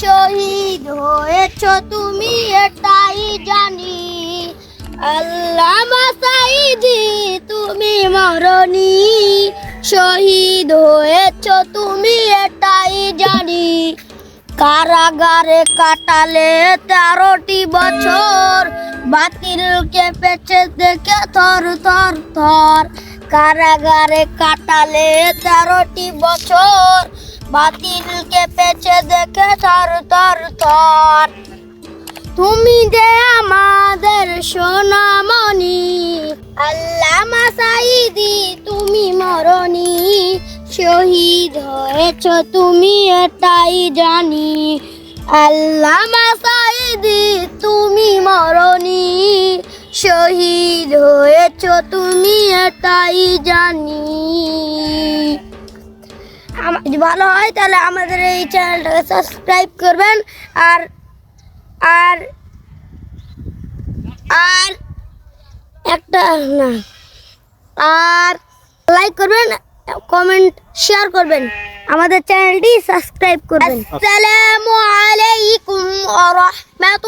শহীদ হয়েছ তুমি, এটাই জানি। আল্লাহ মাসাইদি তুমি মরণি শহীদ হয়েছ তুমি, এটাই জানি। কারাগারে কাটালে তেরোটি বছর, বাতিল কেঁপেছে দেখে থর থর থর। কারাগারে কাটালে তেরোটি বছর বাতিল কেঁপেছে দেখে থর থর থর তুমি যে আমাদের সোনামণি, আল্লাহ মাসাইদি, তুমি মরণি। শহীদ হয়েছ তুমি, এটাই জানি। আল্লাহ মাসাইদি, তুমি মরণি। শহীদ হয়েছ তুমি, এটাই জানি। যদি ভালো হয় তাহলে আমাদের এই চ্যানেলটাকে সাবস্ক্রাইব করবেন। আর আর আর একটা না আর লাইক করবেন কমেন্ট শেয়ার করবেন। আমাদের চ্যানেলটি সাবস্ক্রাইব করবেন। আসসালামু আলাইকুম ওয়া রাহমাতুল্লাহি।